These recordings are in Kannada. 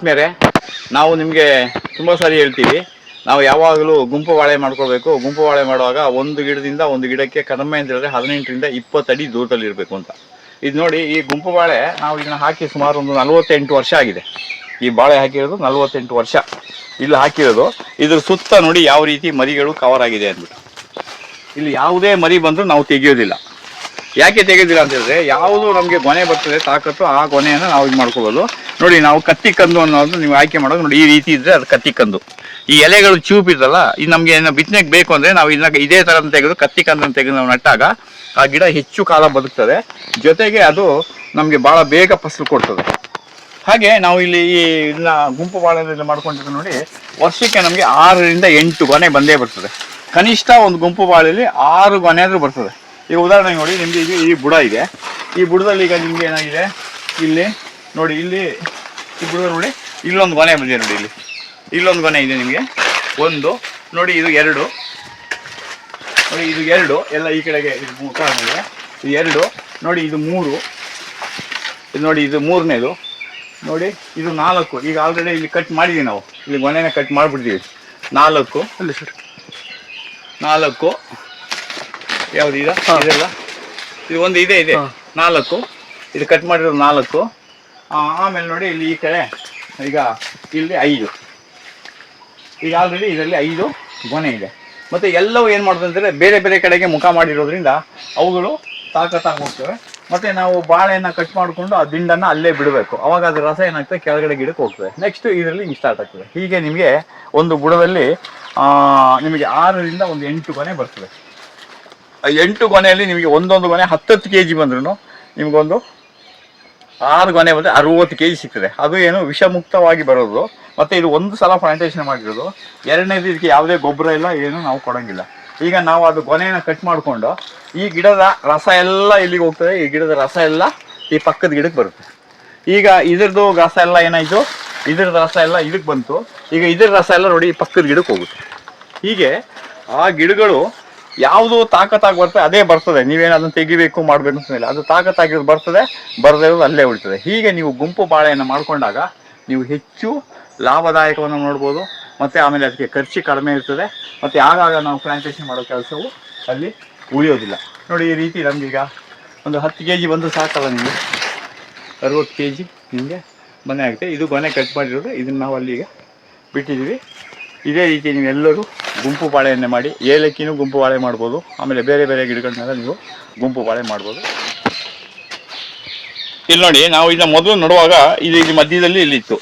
ಆತ್ಮೇರೆ ನಾವು ನಿಮಗೆ ತುಂಬ ಸಾರಿ ಹೇಳ್ತೀವಿ. ನಾವು ಯಾವಾಗಲೂ ಗುಂಪು ಬಾಳೆ ಮಾಡ್ಕೊಳ್ಬೇಕು. ಗುಂಪು ಬಾಳೆ ಮಾಡುವಾಗ ಒಂದು ಗಿಡದಿಂದ ಒಂದು ಗಿಡಕ್ಕೆ ಕಡಿಮೆ ಅಂತ ಹೇಳಿದ್ರೆ ಹದಿನೆಂಟರಿಂದ ಇಪ್ಪತ್ತು ಅಡಿ ದೂರದಲ್ಲಿ ಇರಬೇಕು ಅಂತ. ಇದು ನೋಡಿ, ಈ ಗುಂಪು ಬಾಳೆ ನಾವು ಇದನ್ನ ಹಾಕಿ ಸುಮಾರು ಒಂದು ನಲವತ್ತೆಂಟು ವರ್ಷ ಆಗಿದೆ. ಈ ಬಾಳೆ ಹಾಕಿರೋದು ನಲವತ್ತೆಂಟು ವರ್ಷ. ಇಲ್ಲಿ ಹಾಕಿರೋದು. ಇದ್ರ ಸುತ್ತ ನೋಡಿ ಯಾವ ರೀತಿ ಮರಿಗಳು ಕವರ್ ಆಗಿದೆ ಅಂದ್ಬಿಟ್ಟು. ಇಲ್ಲಿ ಯಾವುದೇ ಮರಿ ಬಂದರೂ ನಾವು ತೆಗೆಯೋದಿಲ್ಲ. ಯಾಕೆ ತೆಗೆದಿಲ್ಲ ಅಂತ ಹೇಳಿದ್ರೆ, ಯಾವುದು ನಮಗೆ ಗೊನೆ ಬರ್ತದೆ, ತಾಕತ್ತು ಆ ಗೊನೆಯನ್ನು ನಾವು ಇದು ಮಾಡ್ಕೋಬೋದು ನೋಡಿ, ನಾವು ಕತ್ತಿ ಕಂದು ಅನ್ನೋದು ನೀವು ಆಯ್ಕೆ ಮಾಡೋದು ನೋಡಿ, ಈ ರೀತಿ ಇದ್ರೆ ಅದು ಕತ್ತಿ ಕಂದು. ಈ ಎಲೆಗಳು ಚೂಪಿರ್ತಲ್ಲ ಇದು ನಮಗೆ ಏನೋ ಬಿತ್ತನೆಗೆ ಬೇಕು ಅಂದರೆ ನಾವು ಇದನ್ನ ಇದೇ ಥರ ತೆಗೆದು ಕತ್ತಿ ಕಂದನ್ನು ತೆಗೆದು ನಾವು ನಟ್ಟಾಗ ಆ ಗಿಡ ಹೆಚ್ಚು ಕಾಲ ಬದುಕ್ತದೆ. ಜೊತೆಗೆ ಅದು ನಮಗೆ ಭಾಳ ಬೇಗ ಫಸಲು ಕೊಡ್ತದೆ. ಹಾಗೆ ನಾವು ಇಲ್ಲಿ ಈ ಇದನ್ನ ಗುಂಪು ಬಾಳೆಲ್ಲ ಮಾಡ್ಕೊಂಡಿದ್ದು ನೋಡಿ, ವರ್ಷಕ್ಕೆ ನಮಗೆ ಆರರಿಂದ ಎಂಟು ಗೊನೆ ಬಂದೇ ಬರ್ತದೆ. ಕನಿಷ್ಠ ಒಂದು ಗುಂಪು ಬಾಳೆಯಲ್ಲಿ ಆರು ಗೊನೆ ಆದ್ರೂ ಬರ್ತದೆ. ಈಗ ಉದಾಹರಣೆಗೆ ನೋಡಿ, ನಿಮ್ಗೆ ಈ ಬುಡ ಇದೆ. ಈ ಬುಡದಲ್ಲಿ ಈಗ ನಿಮ್ಗೆ ಏನಾಗಿದೆ? ಇಲ್ಲಿ ನೋಡಿ ಇಲ್ಲಿ ಇಬ್ಬರು ನೋಡಿ ಇಲ್ಲೊಂದು ಗೊನೆ ಬಂದಿದೆ ನೋಡಿ ಇಲ್ಲಿ. ಇಲ್ಲೊಂದು ಗೊನೆ ಇದೆ ನಿಮಗೆ. ಒಂದು ನೋಡಿ ಇದು ಎರಡು. ನೋಡಿ ಇದು ಎರಡು. ಎಲ್ಲ ಈ ಕಡೆಗೆ ಇದು. ಇದು ಎರಡು. ನೋಡಿ ಇದು ಮೂರು. ಇದು ನೋಡಿ ಇದು ಮೂರನೇದು. ನೋಡಿ ಇದು ನಾಲ್ಕು. ಈಗ ಆಲ್ರೆಡಿ ಇಲ್ಲಿ ಕಟ್ ಮಾಡಿದ್ದೀವಿ ನಾವು. ಇಲ್ಲಿ ಗೊನೆನ ಕಟ್ ಮಾಡಿಬಿಡ್ತೀವಿ. ನಾಲ್ಕು. ಅಲ್ಲಿ ಸರ್. ನಾಲ್ಕು. ಯಾವ್ದು ಇದೆ? ಇದೆಲ್ಲ? ಇದು ಒಂದು ಇದೆ ಇದೆ. ನಾಲ್ಕು. ಇದು ಕಟ್ ಮಾಡಿರೋದು ನಾಲ್ಕು. ಆಮೇಲೆ ನೋಡಿ ಇಲ್ಲಿ ಈ ಕಡೆ, ಈಗ ಇಲ್ಲಿ ಐದು. ಈಗ ಆಲ್ರೆಡಿ ಇದರಲ್ಲಿ ಐದು ಗೊನೆ ಇದೆ. ಮತ್ತು ಎಲ್ಲವೂ ಏನು ಮಾಡೋದು ಅಂದರೆ ಬೇರೆ ಬೇರೆ ಕಡೆಗೆ ಮುಖ ಮಾಡಿರೋದ್ರಿಂದ ಅವುಗಳು ತಾಕತ್ತಾಗಿ ಹೋಗ್ತವೆ ಮತ್ತು ನಾವು ಬಾಳೆಯನ್ನು ಕಟ್ ಮಾಡಿಕೊಂಡು ಆ ದಿಂಡನ್ನು ಅಲ್ಲೇ ಬಿಡಬೇಕು. ಅವಾಗ ಅದ್ರ ರಸ ಏನಾಗ್ತದೆ? ಕೆಳಗಡೆ ಗಿಡಕ್ಕೆ ಹೋಗ್ತದೆ. ನೆಕ್ಸ್ಟ್ ಇದರಲ್ಲಿ ಹಿಂಗೆ ಸ್ಟಾರ್ಟ್ ಆಗ್ತದೆ. ಹೀಗೆ ನಿಮಗೆ ಒಂದು ಬುಡದಲ್ಲಿ ನಿಮಗೆ ಆರರಿಂದ ಒಂದು ಎಂಟು ಗೊನೆ ಬರ್ತದೆ. ಎಂಟು ಗೊನೆಯಲ್ಲಿ ನಿಮಗೆ ಒಂದೊಂದು ಗೊನೆ ಹತ್ತತ್ತು ಕೆ ಜಿ ಬಂದ್ರೂ ನಿಮಗೊಂದು ಆರು ಗೊನೆ ಬಂದರೆ ಅರುವತ್ತು ಕೆ ಜಿ ಸಿಗ್ತದೆ. ಅದು ಏನು ವಿಷಮುಕ್ತವಾಗಿ ಬರೋದು. ಮತ್ತು ಇದು ಒಂದು ಸಲ ಪ್ಲಾಂಟೇಷನ್ ಮಾಡಿರೋದು. ಎರಡನೇದು ಇದಕ್ಕೆ ಯಾವುದೇ ಗೊಬ್ಬರ ಇಲ್ಲ, ಏನು ನಾವು ಕೊಡೋಂಗಿಲ್ಲ. ಈಗ ನಾವು ಅದು ಗೊನೆನ ಕಟ್ ಮಾಡಿಕೊಂಡು ಈ ಗಿಡದ ರಸ ಎಲ್ಲ ಇಲ್ಲಿಗೆ ಹೋಗ್ತದೆ. ಈ ಗಿಡದ ರಸ ಎಲ್ಲ ಈ ಪಕ್ಕದ ಗಿಡಕ್ಕೆ ಬರುತ್ತೆ. ಈಗ ಇದ್ರದ್ದು ರಸ ಎಲ್ಲ ಏನಾಯಿತು? ಇದ್ರದ್ದು ರಸ ಎಲ್ಲ ಇದಕ್ಕೆ ಬಂತು. ಈಗ ಇದ್ರ ರಸ ಎಲ್ಲ ನೋಡಿ ಈ ಪಕ್ಕದ ಗಿಡಕ್ಕೆ ಹೋಗುತ್ತೆ. ಹೀಗೆ ಆ ಗಿಡಗಳು ಯಾವುದು ತಾಕತ್ತಾಗಿ ಬರ್ತದೆ, ಅದೇ ಬರ್ತದೆ. ನೀವೇನು ಅದನ್ನು ತೆಗಿಬೇಕು, ಮಾಡಬೇಕು ಅಂತ ಅದು ತಾಕತ್ತಾಗಿರೋದು ಬರ್ತದೆ, ಬರದೇ ಇರೋದು ಅಲ್ಲೇ ಉಳಿತದೆ. ಹೀಗೆ ನೀವು ಗುಂಪು ಬಾಳೆಯನ್ನು ಮಾಡ್ಕೊಂಡಾಗ ನೀವು ಹೆಚ್ಚು ಲಾಭದಾಯಕವನ್ನು ನೋಡ್ಬೋದು, ಮತ್ತು ಆಮೇಲೆ ಅದಕ್ಕೆ ಖರ್ಚು ಕಡಿಮೆ ಇರ್ತದೆ. ಮತ್ತು ಆಗಾಗ ನಾವು ಪ್ಲಾಂಟೇಶನ್ ಮಾಡೋ ಕೆಲಸವು ಅಲ್ಲಿ ಉಳಿಯೋದಿಲ್ಲ. ನೋಡಿ ಈ ರೀತಿ ನಮಗೀಗ ಒಂದು ಹತ್ತು ಕೆ ಜಿ ಬಂದು ಸಾಕಲ್ಲ ನಿಮಗೆ? ಅರವತ್ತು ಕೆ ಜಿ ನಿಮಗೆ ಮನೆ ಆಗುತ್ತೆ ಇದು ಮನೆ ಕಟ್ ಮಾಡಿರೋದು. ಇದನ್ನು ನಾವು ಅಲ್ಲಿಗೆ ಬಿಟ್ಟಿದ್ದೀವಿ. ಇದೇ ರೀತಿ ನೀವೆಲ್ಲರೂ ಗುಂಪು ಬಾಳೆಯನ್ನೇ ಮಾಡಿ, ಏಲಕ್ಕಿನೂ ಗುಂಪು ಬಾಳೆ ಮಾಡ್ಬೋದು. ಆಮೇಲೆ ಬೇರೆ ಬೇರೆ ಗಿಡಗಳನ್ನೆಲ್ಲ ನೀವು ಗುಂಪು ಬಾಳೆ ಮಾಡ್ಬೋದು. ಇಲ್ಲಿ ನೋಡಿ, ನಾವು ಇದನ್ನ ಮೊದಲು ನೋಡುವಾಗ ಇದು ಇಲ್ಲಿ ಮಧ್ಯದಲ್ಲಿ ಇಲ್ಲಿತ್ತು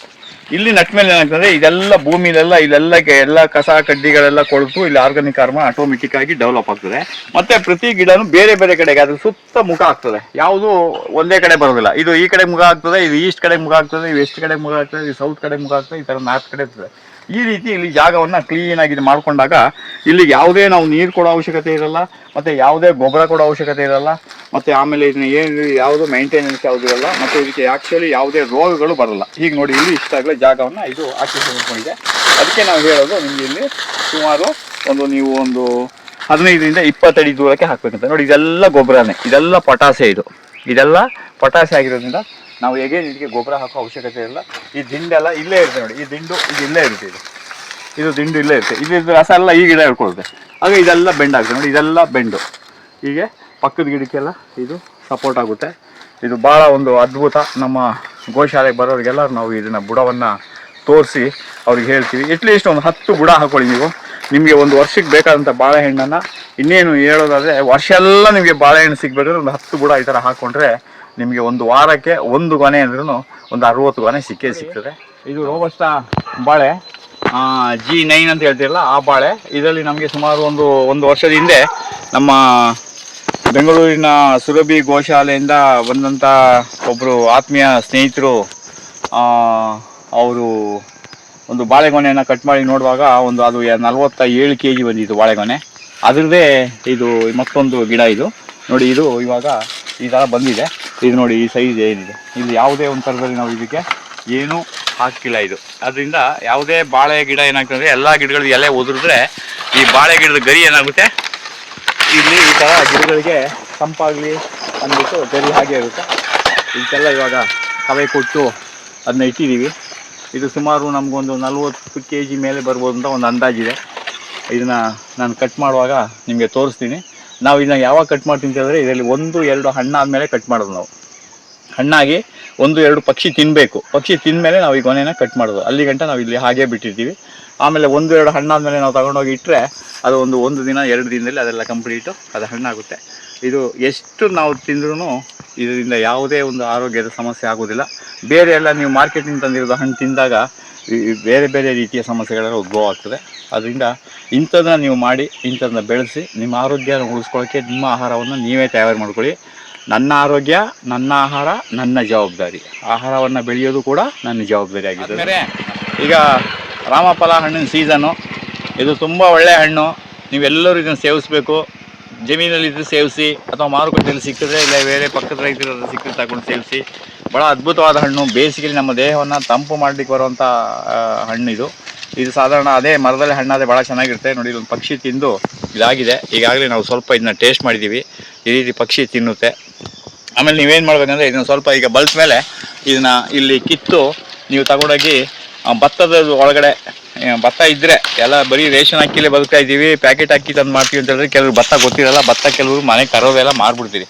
ಇಲ್ಲಿ ನಟ್ ಮೇಲೆ ಏನಾಗ್ತದೆ, ಇದೆಲ್ಲ ಭೂಮಿಲೆಲ್ಲ ಇಲ್ಲೆಲ್ಲ ಎಲ್ಲ ಕಸ, ಕಡ್ಡಿಗಳೆಲ್ಲ ಕೊಳ್ತು ಇಲ್ಲಿ ಆರ್ಗಾನಿಕ್ ಕಾರ್ಬನ್ ಆಟೋಮೆಟಿಕ್ ಆಗಿ ಡೆವಲಪ್ ಆಗ್ತದೆ. ಮತ್ತೆ ಪ್ರತಿ ಗಿಡನು ಬೇರೆ ಬೇರೆ ಕಡೆಗೆ, ಅದ್ರ ಸುತ್ತ ಮುಖ ಆಗ್ತದೆ. ಯಾವುದು ಒಂದೇ ಕಡೆ ಬರೋದಿಲ್ಲ. ಇದು ಈ ಕಡೆ ಮುಖ ಆಗ್ತದೆ, ಇದು ಈಸ್ಟ್ ಕಡೆ ಮುಖ ಆಗ್ತದೆ, ಇದು ವೆಸ್ಟ್ ಕಡೆ ಮುಖ ಆಗ್ತದೆ, ಇದು ಸೌತ್ ಕಡೆ ಮುಖ ಆಗ್ತದೆ, ಈ ಥರ ನಾರ್ತ್ ಕಡೆ ಇರ್ತದೆ. ಈ ರೀತಿ ಇಲ್ಲಿ ಜಾಗವನ್ನ ಕ್ಲೀನ್ ಆಗಿ ಇದು ಮಾಡ್ಕೊಂಡಾಗ ಇಲ್ಲಿ ಯಾವುದೇ ನಾವು ನೀರು ಕೊಡೋ ಅವಶ್ಯಕತೆ ಇರಲ್ಲ, ಮತ್ತೆ ಯಾವುದೇ ಗೊಬ್ಬರ ಕೊಡೋ ಅವಶ್ಯಕತೆ ಇರಲ್ಲ, ಮತ್ತೆ ಆಮೇಲೆ ಇದನ್ನ ಏನು ಯಾವುದು ಮೇಂಟೆನೆನ್ಸ್ ಯಾವುದು ಇರಲ್ಲ, ಮತ್ತೆ ಇದಕ್ಕೆ ಆಕ್ಚುಲಿ ಯಾವುದೇ ರೋಗಗಳು ಬರಲ್ಲ. ಈಗ ನೋಡಿ ಇಲ್ಲಿ ಇಷ್ಟಾಗಲೇ ಜಾಗವನ್ನ ಇದು ಆಕ್ಯುಪೇಷನ್ ಅದಕ್ಕೆ ನಾವು ಹೇಳೋದು ನಿಮಗೆ ಇಲ್ಲಿ ಸುಮಾರು ಒಂದು ನೀವು ಒಂದು ಹದಿನೈದರಿಂದ ಇಪ್ಪತ್ತಡಿ ದೂರಕ್ಕೆ ಹಾಕ್ಬೇಕಂತ. ನೋಡಿ, ಇದೆಲ್ಲ ಗೊಬ್ಬರನೇ, ಇದೆಲ್ಲ ಪಟಾಸೆ ಇದು. ಇದೆಲ್ಲ ಪಟಾಸೆ ಆಗಿರೋದ್ರಿಂದ ನಾವು ಹೇಗೆ ಇದಕ್ಕೆ ಗೊಬ್ಬರ ಹಾಕೋ ಅವಶ್ಯಕತೆ ಇಲ್ಲ. ಈ ದಿಂಡೆಲ್ಲ ಇಲ್ಲೇ ಇರುತ್ತೆ ನೋಡಿ. ಈ ದಿಂಡು ಇದು ಇಲ್ಲೇ ಇರುತ್ತೆ ಇದು. ಇದು ದಿಂಡು ಇಲ್ಲೇ ಇರುತ್ತೆ. ಇದು ರಸ ಎಲ್ಲ ಈ ಗಿಡ ಹಿಡ್ಕೊಳುತ್ತೆ ಆಗ ಇದೆಲ್ಲ ಬೆಂಡ್ ಆಗುತ್ತೆ ನೋಡಿ. ಇದೆಲ್ಲ ಬೆಂಡು. ಹೀಗೆ ಪಕ್ಕದ ಗಿಡಕ್ಕೆಲ್ಲ ಇದು ಸಪೋರ್ಟ್ ಆಗುತ್ತೆ. ಇದು ಭಾಳ ಒಂದು ಅದ್ಭುತ ನಮ್ಮ ಗೋಶಾಲೆಗೆ ಬರೋರಿಗೆಲ್ಲ ನಾವು ಇದನ್ನು ಬುಡವನ್ನು ತೋರಿಸಿ ಅವ್ರಿಗೆ ಹೇಳ್ತೀವಿ. ಎಟ್ಲೀಸ್ಟ್ ಒಂದು ಹತ್ತು ಬುಡ ಹಾಕೊಳ್ಳಿ ನೀವು. ನಿಮಗೆ ಒಂದು ವರ್ಷಕ್ಕೆ ಬೇಕಾದಂಥ ಬಾಳೆಹಣ್ಣನ್ನು ಇನ್ನೇನು ಹೇಳೋದಾದರೆ ವರ್ಷ ಎಲ್ಲ ನಿಮಗೆ ಬಾಳೆಹಣ್ಣು ಸಿಗಬೇಕಾದ್ರೆ ಒಂದು ಹತ್ತು ಬುಡ ಈ ಥರ ಹಾಕ್ಕೊಂಡ್ರೆ ನಿಮಗೆ ಒಂದು ವಾರಕ್ಕೆ ಒಂದು ಗೊನೆ ಅಂದ್ರೂ ಒಂದು ಅರವತ್ತು ಗೊನೆ ಸಿಕ್ಕೇ ಸಿಗ್ತದೆ. ಇದು ರೋಬಸ್ಟ ಬಾಳೆ ಜಿ ನೈನ್ ಅಂತ ಹೇಳ್ತಿರಲ್ಲ ಆ ಬಾಳೆ. ಇದರಲ್ಲಿ ನಮಗೆ ಸುಮಾರು ಒಂದು ಒಂದು ವರ್ಷದ ಹಿಂದೆ ನಮ್ಮ ಬೆಂಗಳೂರಿನ ಸುರಭಿ ಗೋಶಾಲೆಯಿಂದ ಬಂದಂಥ ಒಬ್ಬರು ಆತ್ಮೀಯ ಸ್ನೇಹಿತರು ಅವರು ಒಂದು ಬಾಳೆಗೊನೆಯನ್ನು ಕಟ್ ಮಾಡಿ ನೋಡುವಾಗ ಒಂದು ಅದು ನಲವತ್ತ ಏಳು ಕೆ ಜಿ ಬಂದಿತ್ತು ಬಾಳೆಗೊನೆ ಅದರದೇ ಇದು ಮತ್ತೊಂದು ಗಿಡ ಇದು. ನೋಡಿ ಇದು ಇವಾಗ ಈ ಥರ ಬಂದಿದೆ. ಇದು ನೋಡಿ ಈ ಸೈಜ್ ಏನಿದೆ. ಇಲ್ಲಿ ಯಾವುದೇ ಒಂದು ಥರದಲ್ಲಿ ನಾವು ಇದಕ್ಕೆ ಏನೂ ಹಾಕಿಲ್ಲ ಇದು. ಅದರಿಂದ ಯಾವುದೇ ಬಾಳೆ ಗಿಡ ಏನಾಗ್ತದೆ ಎಲ್ಲ ಗಿಡಗಳಿಗೆ ಎಲೆ ಉದುರಿದ್ರೆ ಈ ಬಾಳೆ ಗಿಡದ ಗರಿ ಏನಾಗುತ್ತೆ? ಇಲ್ಲಿ ಈ ಥರ ಗಿಡಗಳಿಗೆ ತಂಪಾಗಲಿ ಅಂದ್ಬಿಟ್ಟು ಗರಿ ಹಾಗೆ ಇರುತ್ತೆ. ಇದಕ್ಕೆಲ್ಲ ಇವಾಗ ಕವೆ ಕೊಟ್ಟು ಅದನ್ನ ಇಟ್ಟಿದ್ದೀವಿ ಇದು ಸುಮಾರು ನಮಗೊಂದು ನಲ್ವತ್ತು ಕೆ ಜಿ ಮೇಲೆ ಬರ್ಬೋದು ಅಂತ ಒಂದು ಅಂದಾಜಿದೆ ಇದನ್ನು ನಾನು ಕಟ್ ಮಾಡುವಾಗ ನಿಮಗೆ ತೋರಿಸ್ತೀನಿ. ನಾವು ಇದನ್ನ ಯಾವಾಗ ಕಟ್ ಮಾಡ್ತೀವಿ ಅಂತ ಹೇಳಿದ್ರೆ, ಇದರಲ್ಲಿ ಒಂದು, ಎರಡು ಹಣ್ಣಾದಮೇಲೆ ಕಟ್ ಮಾಡೋದು ನಾವು. ಹಣ್ಣಾಗಿ ಒಂದು, ಎರಡು ಪಕ್ಷಿ ತಿನ್ನಬೇಕು ಪಕ್ಷಿ ತಿಂದಮೇಲೆ ನಾವು ಈ ಗೊನೆನ ಕಟ್ ಮಾಡೋದು. ಅಲ್ಲಿ ಗಂಟ ನಾವು ಇಲ್ಲಿ ಹಾಗೆ ಬಿಟ್ಟಿರ್ತೀವಿ. ಆಮೇಲೆ ಒಂದು, ಎರಡು ಹಣ್ಣಾದಮೇಲೆ ನಾವು ತಗೊಂಡೋಗಿ ಇಟ್ಟರೆ ಅದು ಒಂದು ಒಂದು ದಿನ, ಎರಡು ದಿನದಲ್ಲಿ ಅದೆಲ್ಲ ಕಂಪ್ಲೀಟು ಅದು ಹಣ್ಣಾಗುತ್ತೆ. ಇದು ಎಷ್ಟು ನಾವು ತಿಂದ್ರೂ ಇದರಿಂದ ಯಾವುದೇ ಒಂದು ಆರೋಗ್ಯದ ಸಮಸ್ಯೆ ಆಗೋದಿಲ್ಲ ಬೇರೆ ಎಲ್ಲ ನೀವು ಮಾರ್ಕೆಟಿಂದ ತಂದಿರೋದು ಹಣ್ಣು ತಿಂದಾಗ ಈ- ಬೇರೆ ಬೇರೆ ರೀತಿಯ ಸಮಸ್ಯೆಗಳೆಲ್ಲ ಉದ್ಭವ ಆಗ್ತದೆ. ಅದರಿಂದ ಇಂಥದನ್ನ ನೀವು ಮಾಡಿ ಇಂಥದನ್ನ ಬೆಳೆಸಿ ನಿಮ್ಮ ಆರೋಗ್ಯನ ಉಳಿಸ್ಕೊಳ್ಳೋಕ್ಕೆ ನಿಮ್ಮ ಆಹಾರವನ್ನು ನೀವೇ ತಯಾರು ಮಾಡ್ಕೊಳ್ಳಿ. ನನ್ನ ಆರೋಗ್ಯ ನನ್ನ ಆಹಾರ ನನ್ನ ಜವಾಬ್ದಾರಿ. ಆಹಾರವನ್ನು ಬೆಳೆಯೋದು ಕೂಡ ನನ್ನ ಜವಾಬ್ದಾರಿ ಆಗಿದೆ ಈಗ ರಾಮಫಲ ಹಣ್ಣಿನ ಸೀಸನ್ನು ಇದು ತುಂಬ ಒಳ್ಳೆಯ ಹಣ್ಣು. ನೀವೆಲ್ಲರೂ ಇದನ್ನು ಸೇವಿಸಬೇಕು. ಜಮೀನಲ್ಲಿ ಇದ್ದರೆ ಸೇವಿಸಿ ಅಥವಾ ಮಾರುಕಟ್ಟೆಯಲ್ಲಿ ಸಿಕ್ಕಿದ್ರೆ ಇಲ್ಲ ಬೇರೆ ಪಕ್ಕದ ರೈತರ ಹತ್ರ ಸಿಕ್ಕಿದ್ರೆ ತಗೊಂಡು ಸೇವಿಸಿ. ಭಾಳ ಅದ್ಭುತವಾದ ಹಣ್ಣು. ಬೇಸಿಗೆಯಲ್ಲಿ ನಮ್ಮ ದೇಹವನ್ನು ತಂಪು ಮಾಡ್ಲಿಕ್ಕೆ ಬರುವಂಥ ಹಣ್ಣು ಇದು. ಇದು ಸಾಧಾರಣ ಅದೇ ಮರದಲ್ಲಿ ಹಣ್ಣಾದರೆ ಭಾಳ ಚೆನ್ನಾಗಿರುತ್ತೆ. ನೋಡಿ ಒಂದು ಪಕ್ಷಿ ತಿಂದು ಇದಾಗಿದೆ. ಈಗಾಗಲೇ ನಾವು ಸ್ವಲ್ಪ ಇದನ್ನ ಟೇಸ್ಟ್ ಮಾಡಿದ್ದೀವಿ ಈ ರೀತಿ ಪಕ್ಷಿ ತಿನ್ನುತ್ತೆ. ಆಮೇಲೆ ನೀವೇನು ಮಾಡ್ಬೇಕಂದ್ರೆ ಇದನ್ನ ಸ್ವಲ್ಪ ಈಗ ಬಲ್ತ ಮೇಲೆ ಇದನ್ನ ಇಲ್ಲಿ ಕಿತ್ತು ನೀವು ತಗೊಂಡೋಗಿ ಭತ್ತದ ಒಳಗಡೆ ಭತ್ತ ಇದ್ದರೆ ಎಲ್ಲ ಬರೀ ರೇಷನ್ ಅಕ್ಕಿಲೇ ಬದುಕ್ತಾ ಇದ್ದೀವಿ. ಪ್ಯಾಕೆಟ್ ಅಕ್ಕಿ ತಂದು ಮಾಡ್ತೀವಿ ಅಂತ ಹೇಳಿದ್ರೆ ಕೆಲವರು ಭತ್ತ ಗೊತ್ತಿರಲ್ಲ. ಭತ್ತ ಕೆಲವರು ಮನೆಗೆ ಕರೋದೆಲ್ಲ ಮಾರ್ಬಿಡ್ತೀರಿ.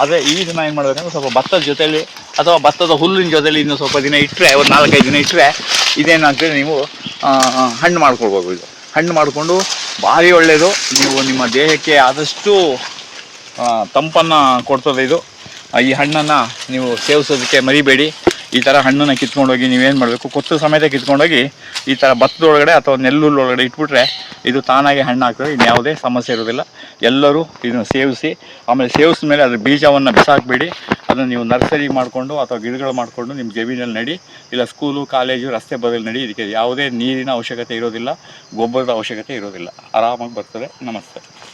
ಆದರೆ ಈ ದಿನ ಏನು ಮಾಡ್ಬೇಕಂದ್ರೆ ಸ್ವಲ್ಪ ಭತ್ತದ ಜೊತೆಲಿ ಅಥವಾ ಭತ್ತದ ಹುಲ್ಲಿನ ಜೊತೆಲಿ ಇನ್ನು ಸ್ವಲ್ಪ ದಿನ ಇಟ್ಟರೆ ಒಂದು ನಾಲ್ಕೈದು ದಿನ ಇಟ್ಟರೆ ಇದೇನಾಗ್ತದೆ ನೀವು ಹಣ್ಣು ಮಾಡ್ಕೊಳ್ಬೋದು ಇದು. ಹಣ್ಣು ಮಾಡಿಕೊಂಡು ಭಾರಿ ಒಳ್ಳೆಯದು ನೀವು ನಿಮ್ಮ ದೇಹಕ್ಕೆ ಆದಷ್ಟು ತಂಪನ್ನು ಕೊಡ್ತದೆ ಇದು. ಈ ಹಣ್ಣನ್ನು ನೀವು ಸೇವಿಸೋದಕ್ಕೆ ಮರಿಬೇಡಿ. ಈ ಥರ ಹಣ್ಣನ್ನು ಕಿತ್ಕೊಂಡೋಗಿ ನೀವೇನು ಮಾಡಬೇಕು? ಕೊತ್ತು ಸಮೇತ ಕಿತ್ಕೊಂಡೋಗಿ ಈ ಥರ ಭತ್ತದೊಳಗಡೆ ಅಥವಾ ನೆಲ್ಲುಲ್ ಒಳಗಡೆ ಇಟ್ಬಿಟ್ರೆ ಇದು ತಾನಾಗೆ ಹಣ್ಣು ಹಾಕ್ತದೆ. ಇನ್ನು ಯಾವುದೇ ಸಮಸ್ಯೆ ಇರೋದಿಲ್ಲ ಎಲ್ಲರೂ ಇದನ್ನು ಸೇವಿಸಿ, ಆಮೇಲೆ ಸೇವಿಸಿದ ಮೇಲೆ ಅದ್ರ ಬೀಜವನ್ನು ಬಿಸಾಕಬೇಡಿ. ಅದನ್ನು ನೀವು ನರ್ಸರಿ ಮಾಡಿಕೊಂಡು ಅಥವಾ ಗಿಡಗಳು ಮಾಡಿಕೊಂಡು ನಿಮ್ಮ ಜಮೀನಲ್ಲಿ ನಡಿ. ಇಲ್ಲ ಸ್ಕೂಲು, ಕಾಲೇಜು, ರಸ್ತೆ ಬದಲು ನಡಿ. ಇದಕ್ಕೆ ಯಾವುದೇ ನೀರಿನ ಅವಶ್ಯಕತೆ ಇರೋದಿಲ್ಲ, ಗೊಬ್ಬರದ ಅವಶ್ಯಕತೆ ಇರೋದಿಲ್ಲ. ಆರಾಮಾಗಿ ಬರ್ತದೆ. ನಮಸ್ತೆ.